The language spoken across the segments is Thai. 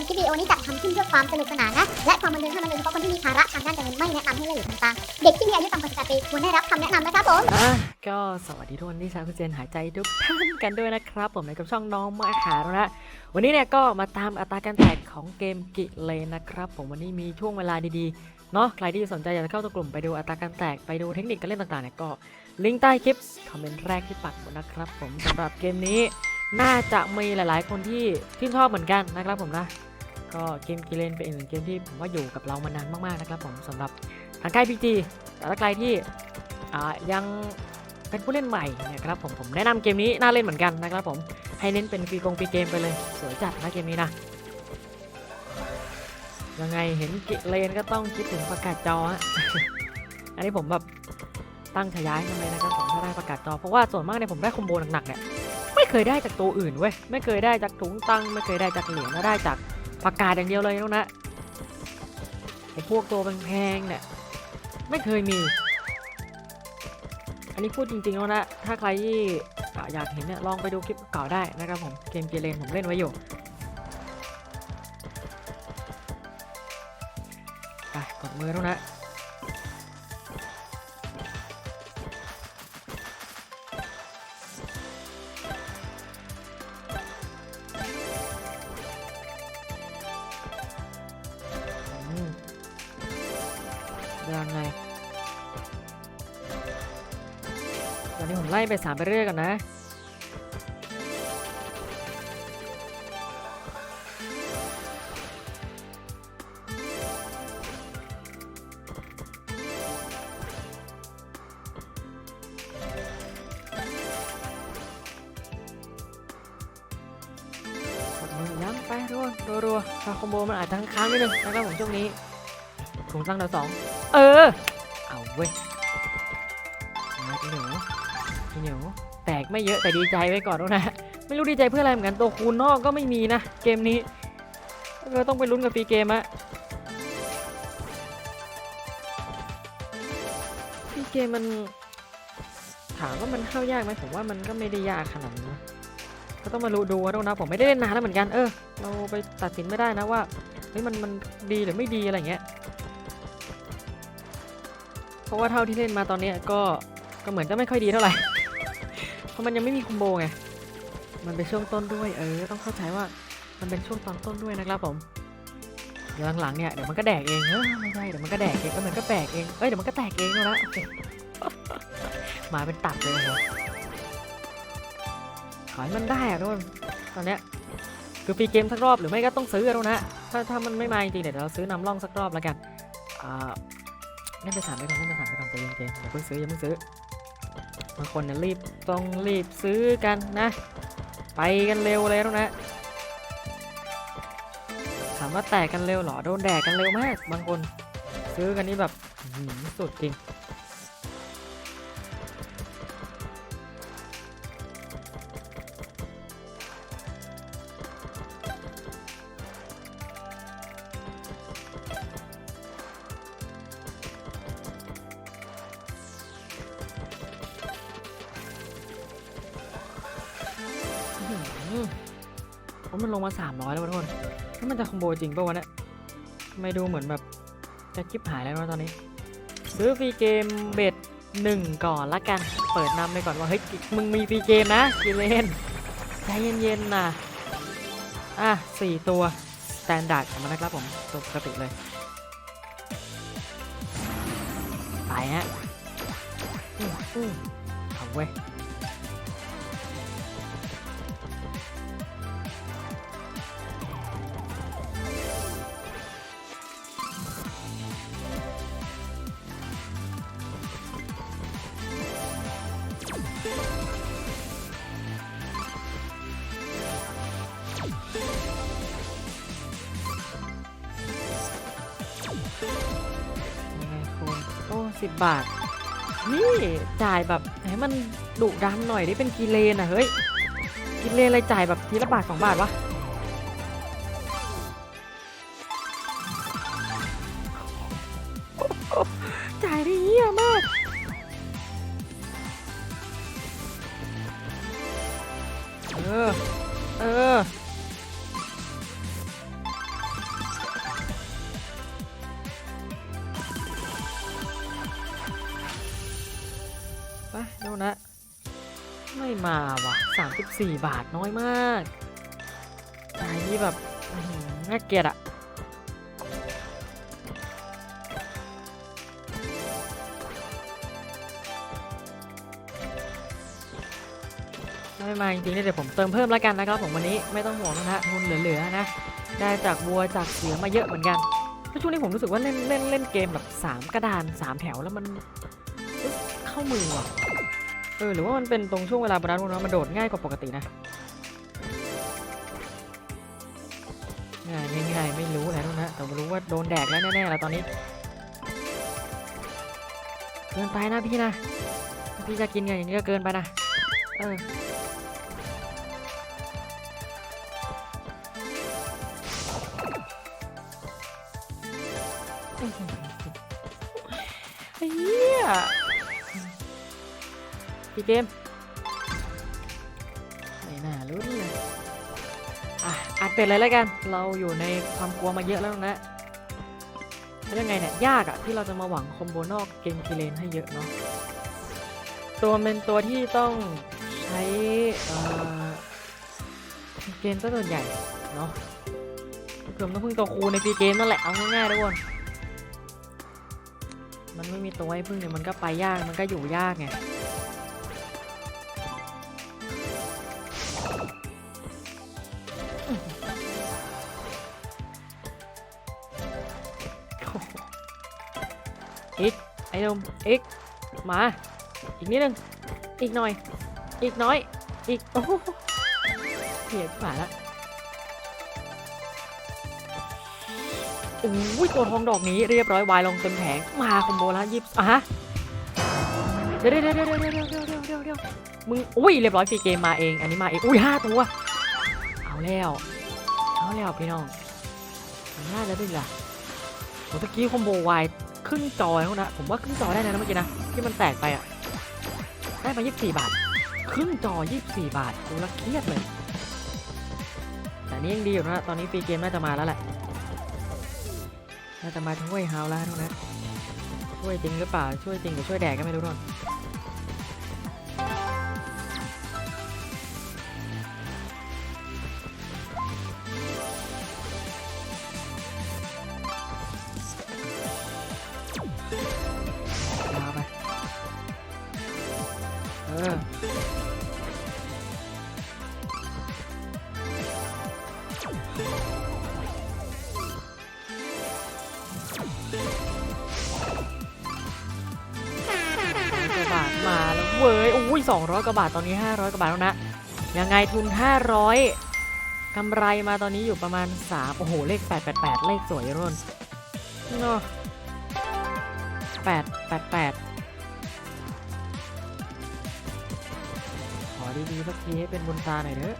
มคลิปวิดีโอนี้จัดทำขึ้นเพื่อความสนุกสนานนะ และความบันเทิงเท่านั้นโดยเฉพาะคนที่มีภาระทางด้านการเงินไม่แนะนำให้เล่นหรือทำตามเด็กที่มีอายุต่ำกว่า18ปีควรได้รับคำแนะนำนะครับผม อะก็สวัสดีทุกคนที่ชาวคุณเจนหายใจทุกท่านกันด้วยนะครับ ผมในกับช่องน้องมาขาแล้วนะวันนี้เนี่ยก็มาตามอัตราการแตกของเกมกิเลนนะครับ ผมวันนี้มีช่วงเวลาดีๆเนาะใครที่สนใจอยากจะเข้าตัวกลุ่มไปดูอัตราการแตกไปดูเทคนิคการเล่นต่างๆเนี่ยก็ลิงก์ใต้คลิปคอมเมนต์แรกที่ปักหมดนะครับ ผมสำหรับเกมนี้ น่าจะมีหลายๆ คนที่ชื่นชอบเหมือนกันนะครับผมนะ ก็เกมกิเลนเป็นอีกหนึ่งเกมที่ผมว่าอยู่กับเรามานานมากๆนะครับผมสำหรับทางค่ายพีจีแต่ถ้าใครที่ยังเป็นผู้เล่นใหม่เนี่ยครับผมผมแนะนำเกมนี้น่าเล่นเหมือนกันนะครับผมให้เน้นเป็นฟรีกงฟรีเกมไปเลยสวยจัดนะเกมนี้นะยังไงเห็นกิเลนก็ต้องคิดถึงประกาศจอฮะอันนี้ผมแบบตั้งฉายาให้ทำไมนะครับผมถ้าได้ประกาศจอเพราะว่าส่วนมากเนี่ยผมได้คอมโบหนักๆเนี่ยไม่เคยได้จากตัวอื่นเว้ยไม่เคยได้จากถุงตังไม่เคยได้จากเหรียญและได้จาก ประกาศอย่างเดียวเลยน้องนะไอพวกตัวแพงๆเนี่ยไม่เคยมี อันนี้พูดจริงๆแล้วนะ ถ้าใครที่อ่าอยากเห็นเนี่ยลองไปดูคลิปเก่าได้นะครับผม เกมเกเรนผมเล่นไว้อยู่ไปกดมือแล้วนะ ตอนนี้ผมไล่ไปสามไปเรื่อยก่อนนะกดมือย้ำไปรัวรัวรัวๆถ้าคอมโบมันอาจจะค้างนิดนึงนะครับผมช่วงนี้ถุงตั้งดาวสองเออ เอาเว้ย เหนียวแตกไม่เยอะแต่ดีใจไว้ก่อนแล้วนะ ไม่รู้ดีใจเพื่ออะไรเหมือนกันตัวคูณนอกก็ไม่มีนะ เกมนี้ก็ต้องไปลุ้นกับฟรีเกมอะฟรีเกมมันถามว่ามันเข้ายากไหมผมว่ามันก็ไม่ได้ยากขนาดนั้นก็ต้องมาดูดูกันด้วนะผมไม่ได้เล่นนานแล้วเหมือนกันเออ เราไปตัดสินไม่ได้นะว่าเฮ้ยมันมันดีหรือไม่ดีอะไรเงี้ยเพราะว่าเท่าที่เล่นมาตอนนี้ก็ก็เหมือนจะไม่ค่อยดีเท่าไหร่ ราะมันยังไม่มีคอมโบไง มันเป็นช่วงต้นด้วย เออ ต้องเข้าใจว่ามันเป็นช่วงตอนต้นด้วยนะครับผมเดี๋ยวหลังๆเนี่ยเดี๋ยวมันก็แดกเองเออไม่ใช่เดี๋ยวมันก็แดกเองก็มันก็แตกเองเอ้ยเดี๋ยวมันก็แตกเองแล้วนะโอเคมาเป็นตับเลยหขอให้มันได้อะทุกคนตอนเนี้ยคือฟรีเกมสักรอบหรือไม่ก็ต้องซื้ออะทุกคนะถ้าถ้ามันไม่มาจริงๆเดี๋ยวเราซื้อนำร่องสักรอบแล้วกันอ่าเล่นไปสามไปก่อนเล่นไปสามไปก่อนใจเย็นๆอย่าเพิ่งซื้ออย่าเพิ่งซื้อางคนเนี่ยรีบต้องรีบซื้อกันนะ ไปกันเร็วเลยแล้วนะถามว่าแตกกันเร็วหรอโดนแดกกันเร็วมาก บางคน ซื้อกันนี่แบบหือสุดจริง มันลงมาสามร้อยแล้วทุกคนแล้วมันจะคอมโบจริงป่าวะเนี่ยทำไมดูเหมือนแบบจะคลิปหายแล้วนะตอนนี้ ซื้อฟรีเกมเบ็ดหนึ่งก่อนละกัน เปิดนำไปก่อนว่าเฮ้ยมึงมีฟรีเกมนะกิเลนใจเย็นๆนะอะสี่ตัวสแตนดาร์ดของมันนะครับผมตัวปกติเลยไปฮะอืมอืมเอาเว้ย ยังไงคุณโอ้สิบบาท นี่จ่ายแบบให้มันดุดันหน่อยได้เป็นกิเลนอะ เฮ้ย กิเลนอะไรจ่ายแบบทีละบาทสองบาทวะจ่ายได้เยี่ยมาก ไม่มาว่ะสามสิบสี่บาทน้อยมากจ่ายนี่แบบน่าเกลียดอะไม่มาจริงๆเนี่ยเดี๋ยวผมเติมเพิ่มแล้วกันนะครับผมวันนี้ไม่ต้องห่วงนะฮะทุนเหลือๆนะ ได้จากวัวจากเสือมาเยอะเหมือนกันแล้วช่วงนี้ผมรู้สึกว่าเล่นเล่นเล่นเกมแบบสามกระดานสามแถวแล้วมันเอ๊ะเข้ามือว่ะ เออหรือว่ามันเป็นตรงช่วงเวลาโบนัสพวกนั้นมันโดดง่ายกว่าปกตินะง่ายไม่ง่ายไม่รู้นะทุกนะแต่รู้ว่าโดนแดกแล้วแน่ๆแล้วตอนนี้เกินไปนะพี่นะพี่จะกินกันอย่างนี้ก็เกินไปนะเออไอ้เหี้ยีเกมไม่น่ารู้เลยอะอัดเป็นเลยแล้วกัน เราอยู่ในความกลัวมาเยอะแล้วนะแล้วยังไงเนี่ย ยากอะที่เราจะมาหวังคอมโบนอกเกมกิเลนให้เยอะเนาะตัวเป็นตัวที่ต้องใช้เกมซะส่วนใหญ่เนาะเกือบต้องพึ่งตัวครูในฟรีเกมนั่นแหละเอาง่ายๆทุกคนมันไม่มีตัวให้พึ่งเนี่ยมันก็ไปยากมันก็อยู่ยากไง ไอ้นมอีกมา อีกนิดนึง อีกหน่อย อีกน้อย อีก โอ้โหเหียผ่านละโอ้ยตัวทองดอกนี้เรียบร้อยวายลงเต็มแผง มาคอมโบล้วยิบอะฮะเดี๋ยวเดี๋ยวเดี๋ยวเดี๋ยวเดี๋ยวเดี๋ยวเดี๋ยวเดี๋ยวเดี๋ยวมึงอุ้ยเรียบร้อยฟรีเกมมาเอง อันนี้มาเองอุ้ยห้าตัว เอาแล้ว เอาแล้วพี่น้องน่าจะได้ละโอ้ตะกี้คอมโบวาย รึ่งจอแล้วนะ ผมว่าครึ่งจอได้นะเมื่อกี้นะ ที่มันแตกไปอะ ได้มา24 บาท ครึ่งจอ 24 บาทกูละเครียดเลย แต่นี้ยังดีอยู่นะตอนนี้ฟรีเกมน่าจะมาแล้วแหละ น่าจะมาช่วยฮาแล้วทุกนะ ช่วยจริงหรือเปล่า ช่วยจริงหรือช่วยแดกก็ไม่รู้ทุกคน กว่าบาทมาแล้วเว้ยอุ้ย200กว่าบาทตอนนี้ 500กว่าบาทแล้วนะ ยังไงทุน 500กำไรมาตอนนี้อยู่ประมาณ3โอ้โห เลข 888 เลขสวยรุ่นเนาะ888ขอดีๆสักทีให้เป็นบุญตาหน่อยเถอะ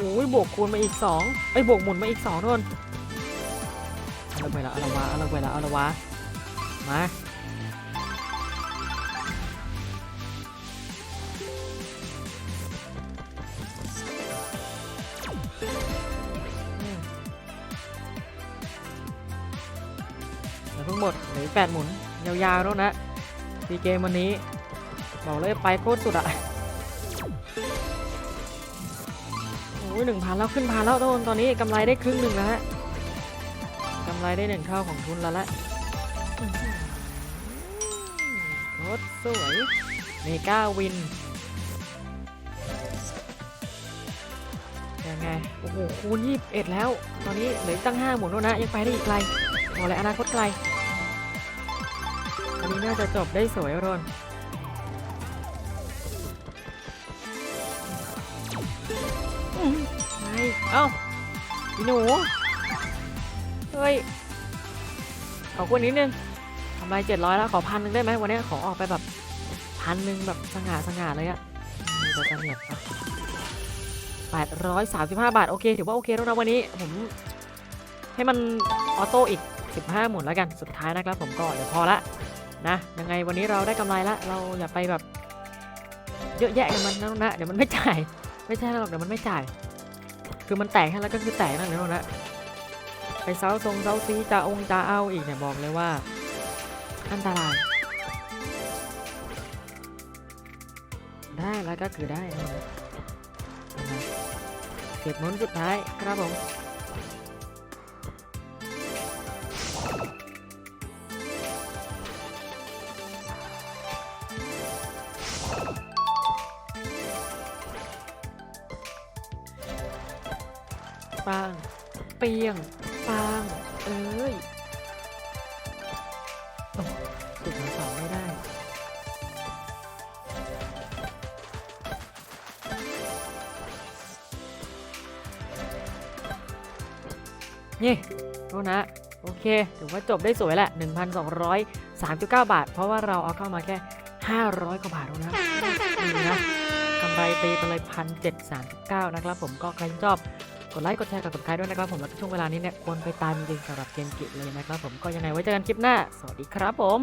อ้ยบวกคูณมาอีก2ไอ้บวกหมุนมาอีก2ทุนเอาละไปละเอาละวะเอาละไปละเอาละวะมาแล้วเพิ่งหมดเหลือแปดหมุนยาวๆแล้วนะซีเกมวันนี้ บอกเลยไปโคตรสุดอะ ยหนึ่งพันแล้วขึ้นพันแล้วทุกคนตอนนี้กำไรได้ครึ่งหนึ่งแล้วฮะกำไรได้หนึ่งเท่าของทุนแล้วละอื้อหือโคตรสวยเมกาวินยังไง โอ้โห คูณ21แล้ว ตอนนี้เหลืออกตั้ง5หมุนแล้วนะ ยังไปได้อีกไกลบอกเลยอนาคตไกล อันนี้น่าจะจบได้สวยรอน เอ้าพี่หนู เฮ้ย ขอคุณนิดนึงทำไมเจ็ดร้อยแล้วขอพันหนึ่งได้ไหมวันนี้ขอออกไปแบบพันหนึ่งแบบสง่าสง่าเลยอะมีตัวจะเหนียบแปดร้อยสามสิบห้าบาท โอเค ถือว่าโอเคแล้วนะวันนี้ผมให้มันออโต้อีก 15 หมุนแล้วกันสุดท้ายนะครับผมก็เดี๋ยวพอละนะยังไงวันนี้เราได้กำไรละเราอย่าไปแบบเยอะแยะกับมันนะนะเดี๋ยวมันไม่จ่าย ไม่ใช่หรอกเดี๋ยวมันไม่จ่าย คือมันแตกแค่แล้วก็คือแตกนั่นแหละนะไปเซาทรงเซาซีจะองจะเอาอีกเนี่ยบอกเลยว่า อันตราย ได้แล้วก็คือได้เก็บมุนสุดท้ายครับผม ปังเปียงปังเอ้ยโอ้สุดมาสองไม่ได้ นี่โทษนะ โอเค ถือว่าจบได้สวยแหละ 1,239 บาท เพราะว่าเราเอาเข้ามาแค่ 500 กว่าบาทเท่านั้นนี่นะกำไรตีไปเลย1,739 นะครับผมก็ใครชอบ กดไลค์กดแชร์กับกดคลายด้วยนะครับผมแล้วช่วงเวลานี้เนี่ยควรไปตามจริงสำหรับเกมกิเลยนะครับผมก็ยังไงไว้เจอกันคลิปหน้า สวัสดีครับผม